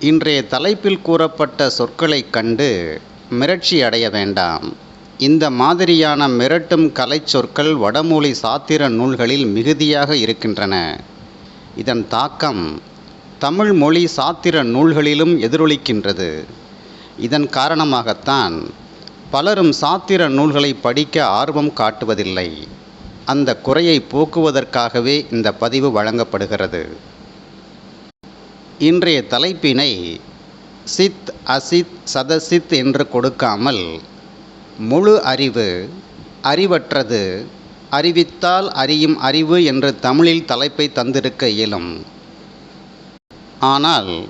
இன்றைய தலைப்பில் கூறப்பட்ட சொற்களைக் கண்டு மிரட்சி அடைய வேண்டாம். இந்த மாதிரியான மிரட்டும் கலைச் சொற்கள் வடமொழி சாத்திர நூல்களில் மிகுதியாக இருக்கின்றன. இதன் தாக்கம் தமிழ் மொழி சாத்திர நூல்களிலும் எதிரொலிக்கின்றது. இதன் காரணமாகத்தான் பலரும் சாத்திர நூல்களை படிக்க ஆர்வம் காட்டுவதில்லை. அந்த குறையை போக்குவதற்காகவே இந்த பதிவு வழங்கப்படுகிறது. இன்றைய தலைப்பினை சித் அசித் சதசித் என்று கொடுக்காமல் முழு அறிவு அறிவற்றது அறிவித்தால் அறியும் அறிவு என்று தமிழில் தலைப்பை தந்திருக்க இயலும். ஆனால்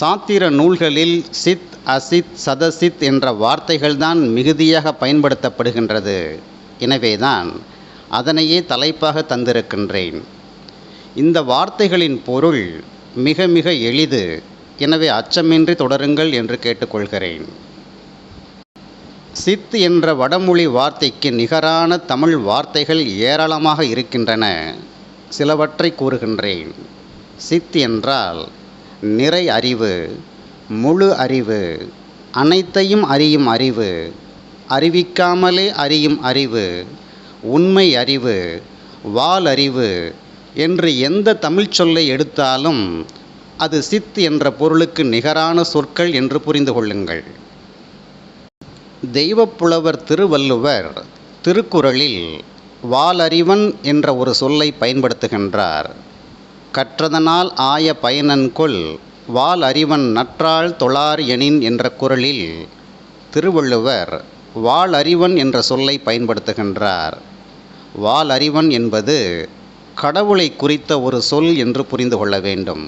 சாத்திர நூல்களில் சித் அசித் சதசித் என்ற வார்த்தைகள்தான் மிகுதியாக பயன்படுத்தப்படுகின்றது. எனவேதான் அதனையே தலைப்பாக தந்திருக்கின்றேன். இந்த வார்த்தைகளின் பொருள் மிக மிக எளிது. எனவே அச்சமின்றி தொடருங்கள் என்று கேட்டுக்கொள்கிறேன். சித் என்ற வடமொழி வார்த்தைக்கு நிகரான தமிழ் வார்த்தைகள் ஏராளமாக இருக்கின்றன. சிலவற்றை கூறுகின்றேன். சித் என்றால் நிறை அறிவு முழு அறிவு அனைத்தையும் அறியும் அறிவு அறிவிக்காமலே அறியும் அறிவு உண்மை அறிவு வால் அறிவு என்று எந்த தமிழ் சொல்லை எடுத்தாலும் அது சித் என்ற பொருளுக்கு நிகரான சொற்கள் என்று புரிந்து கொள்ளுங்கள். தெய்வப்புலவர் திருவள்ளுவர் திருக்குறளில் வாலறிவன் என்ற ஒரு சொல்லை பயன்படுத்துகின்றார். கற்றதனால் ஆய பயனன்கொள் வால் அறிவன் நற்றாள் தொழார் எனின் என்ற குரலில் திருவள்ளுவர் வால் அறிவன் என்ற சொல்லை பயன்படுத்துகின்றார். வால் அறிவன் என்பது கடவுளை குறித்த ஒரு சொல் என்று புரிந்து கொள்ள வேண்டும்.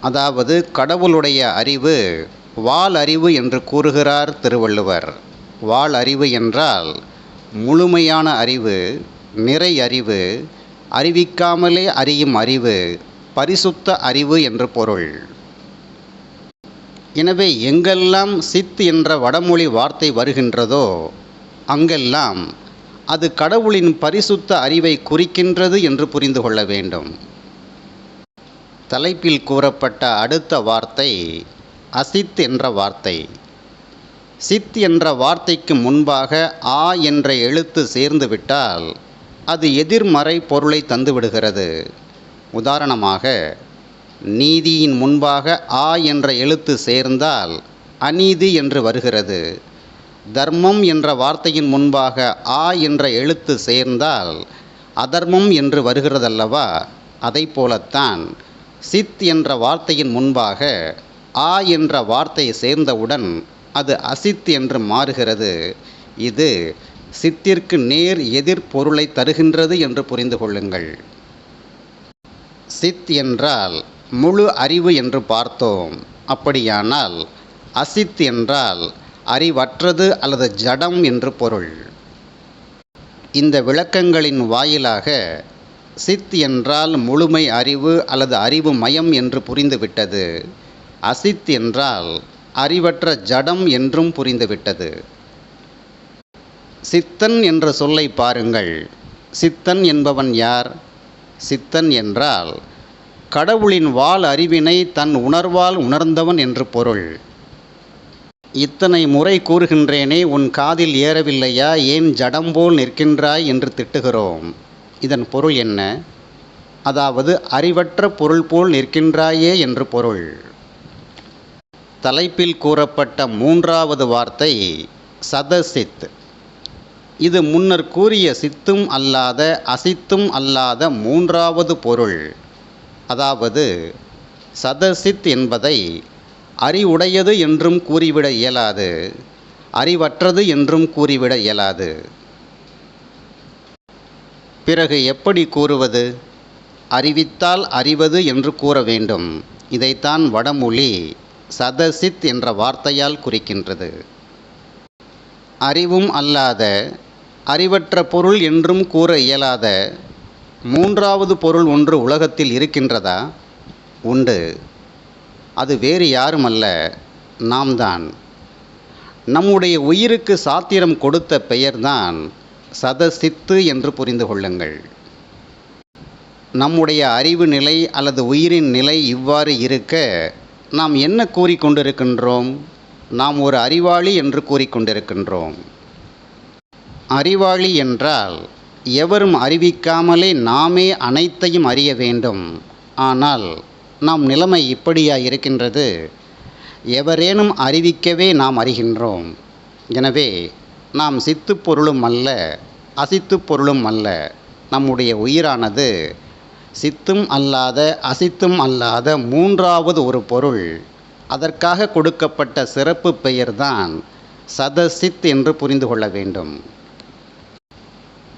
அதாவது கடவுளுடைய அறிவு வால் அறிவு என்று கூறுகிறார் திருவள்ளுவர். வால் அறிவு என்றால் முழுமையான அறிவு நிறை அறிவு அறிவிக்காமலே அறியும் அறிவு பரிசுத்த அறிவு என்று பொருள். எனவே எங்கெல்லாம் சித் என்ற வடமொழி வார்த்தை வருகின்றதோ அங்கெல்லாம் அது கடவுளின் பரிசுத்த அறிவை குறிக்கின்றது என்று புரிந்து கொள்ள வேண்டும். தலைப்பில் கூறப்பட்ட அடுத்த வார்த்தை அசித் என்ற வார்த்தை. சித் என்ற வார்த்தைக்கு முன்பாக ஆ என்ற எழுத்து சேர்ந்துவிட்டால் அது எதிர்மறை பொருளை தந்துவிடுகிறது உதாரணமாக நீதியின் முன்பாக ஆ என்ற எழுத்து சேர்ந்தால் அநீதி என்று வருகிறது. தர்மம் என்ற வார்த்தையின் முன்பாக ஆ என்ற எழுத்து சேர்ந்தால் அதர்மம் என்று வருகிறதல்லவா? அதை போலத்தான் சித் என்ற வார்த்தையின் முன்பாக ஆ என்ற வார்த்தை சேர்ந்தவுடன் அது அசித் என்று மாறுகிறது. இது சித்திற்கு நேர் எதிர் பொருளை தருகின்றது என்று புரிந்து கொள்ளுங்கள். சித் என்றால் முழு அறிவு என்று பார்த்தோம். அப்படியானால் அசித் என்றால் அறிவற்றது அல்லது ஜடம் என்று பொருள். இந்த விளக்கங்களின் வாயிலாக சித் என்றால் முழுமை அறிவு அல்லது அறிவு மயம் என்று புரிந்துவிட்டது. அசித் என்றால் அறிவற்ற ஜடம் என்றும் புரிந்துவிட்டது. சித்தன் என்ற சொல்லை பாருங்கள். சித்தன் என்பவன் யார்? சித்தன் என்றால் கடவுளின் வால் அறிவினை தன் உணர்வால் உணர்ந்தவன் என்று பொருள். இத்தனை முறை கூறுகின்றேனே உன் காதில் ஏறவில்லையா? ஏன் ஜடம் போல் நிற்கின்றாய் என்று திட்டுகிறோம். இதன் பொருள் என்ன? அதாவது அறிவற்ற பொருள் போல் நிற்கின்றாயே என்று பொருள். தலைப்பில் கூறப்பட்ட மூன்றாவது வார்த்தை சதசித். இது முன்னர் கூறிய சித்தும் அல்லாத அசித்தும் அல்லாத மூன்றாவது பொருள். அதாவது சதசித் என்பதை அறிவுடையது என்றும் கூறிவிட இயலாது. அறிவற்றது என்றும் கூறிவிட இயலாது. பிறகு எப்படி கூறுவது? அறிவித்தால் அறிவது என்று கூற வேண்டும். இதைத்தான் வடமொழி சதசித் என்ற வார்த்தையால் குறிக்கின்றது. அறிவும் அல்லாத அறிவற்ற பொருள் என்றும் கூற இயலாத மூன்றாவது பொருள் ஒன்று உலகத்தில் இருக்கின்றதா? உண்டு. அது வேறு யாருமல்ல நாம் தான் நம்முடைய உயிருக்கு சாத்திரம் கொடுத்த பெயர்தான் சதசித்து என்று புரிந்து கொள்ளுங்கள். நம்முடைய அறிவு நிலை அல்லது உயிரின் நிலை இவ்வாறு இருக்க நாம் என்ன கூறிக்கொண்டிருக்கின்றோம் நாம் ஒரு அறிவாளி என்று கூறிக்கொண்டிருக்கின்றோம் அறிவாளி என்றால் எவரும் அறிவிக்காமலே நாமே அனைத்தையும் அறிய வேண்டும். ஆனால் நாம் நிலைமை இப்படியா இருக்கின்றது. எவரேனும் அறிவிக்கவே நாம் அறிகின்றோம். எனவே நாம் சித்து பொருளும் அல்ல அசித்து பொருளும் அல்ல. நம்முடைய உயிரானது சித்தும் அல்லாத அசித்தும் அல்லாத மூன்றாவது ஒரு பொருள். அதற்காக கொடுக்கப்பட்ட சிறப்பு பெயர்தான் சதசித் என்று புரிந்து கொள்ள வேண்டும்.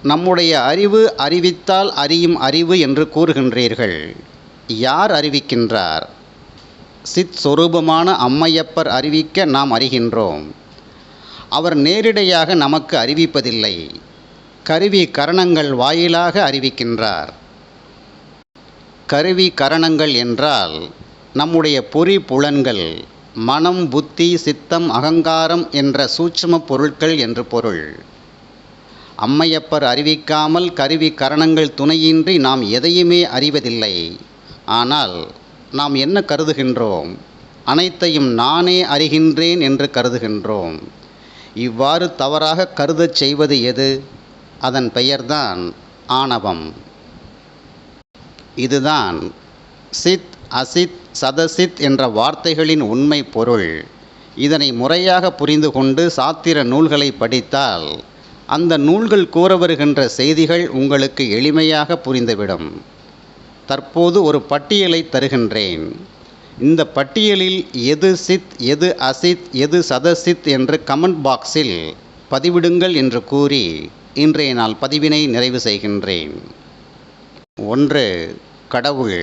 நம்முடைய அறிவு அறிவித்தால் அறியும் அறிவு என்று கூறுகின்றீர்கள். யார் அறிவிக்கின்றார்? சித் சொரூபமான அம்மையப்பர் அறிவிக்க நாம் அறிகின்றோம். அவர் நேரிடையாக நமக்கு அறிவிப்பதில்லை. கருவி கரணங்கள் வாயிலாக அறிவிக்கின்றார். கருவி கரணங்கள் என்றால் நம்முடைய பொறி புலன்கள் மனம் புத்தி சித்தம் அகங்காரம் என்ற சூட்சும பொருட்கள் என்று பொருள். அம்மையப்பர் அறிவிக்காமல் கருவி கரணங்கள் துணையின்றி நாம் எதையுமே அறிவதில்லை. ஆனால் நாம் என்ன கருதுகின்றோம்? அனைத்தையும் நானே அறிகின்றேன் என்று கருதுகின்றோம். இவ்வாறு தவறாக கருதச் செய்வது எது? அதன் பெயர்தான் ஆணவம். இதுதான் சித் அசித் சதசித் என்ற வார்த்தைகளின் உண்மை பொருள். இதனை முறையாக புரிந்து கொண்டு சாத்திர நூல்களை படித்தால் அந்த நூல்கள் கூற வருகின்ற செய்திகள் உங்களுக்கு எளிமையாக புரிந்துவிடும். தற்போது ஒரு பட்டியலை தருகின்றேன். இந்த பட்டியலில் எது சித் எது அசித் எது சதசித் என்று கமெண்ட் பாக்ஸில் பதிவிடுங்கள் என்று கூறி இன்றைய நாள் பதிவினை நிறைவு செய்கின்றேன். ஒன்று கடவுள்.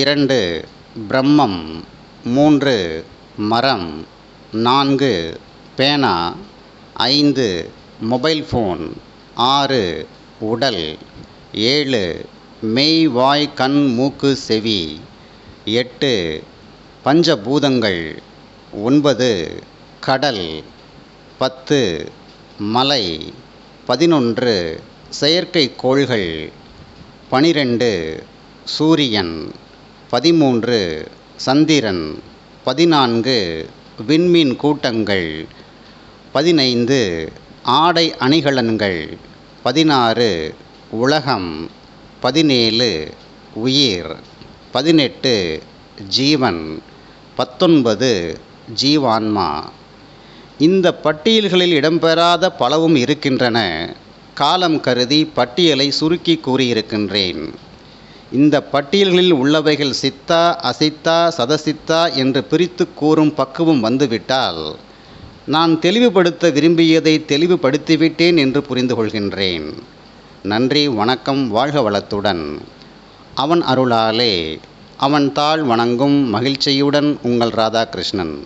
இரண்டு பிரம்மம். மூன்று மரம். நான்கு பேனா. ஐந்து மொபைல் ஃபோன். ஆறு உடல். ஏழு மெய் வாய் கண் மூக்கு செவி. எட்டு பஞ்சபூதங்கள். ஒன்பது கடல். பத்து மலை. பதினொன்று செயற்கைக்கோள்கள் பனிரெண்டு சூரியன். பதிமூன்று சந்திரன். பதினான்கு விண்மீன் கூட்டங்கள். பதினைந்து ஆடை அணிகலன்கள். பதினாறு உலகம். பதினேழு உயிர் பதினெட்டு ஜீவன் பத்தொன்பது ஜீவான்மா. இந்த பட்டியல்களில் இடம்பெறாத பலவும் இருக்கின்றன. காலம் கருதி பட்டியலை சுருக்கி கூறியிருக்கின்றேன். இந்த பட்டியல்களில் உள்ளவைகள் சித்தா அசித்தா சதசித்தா என்று பிரித்து கூறும் பக்குவம் வந்துவிட்டால் நான் தெளிவுபடுத்த விரும்பியதை தெளிவுபடுத்திவிட்டேன் என்று புரிந்து கொள்கின்றேன் நன்றி வணக்கம் வாழ்க வளத்துடன். அவன் அருளாலே அவன் தாழ் வணங்கும் மகிழ்ச்சியுடன் உங்கள் ராதாகிருஷ்ணன்.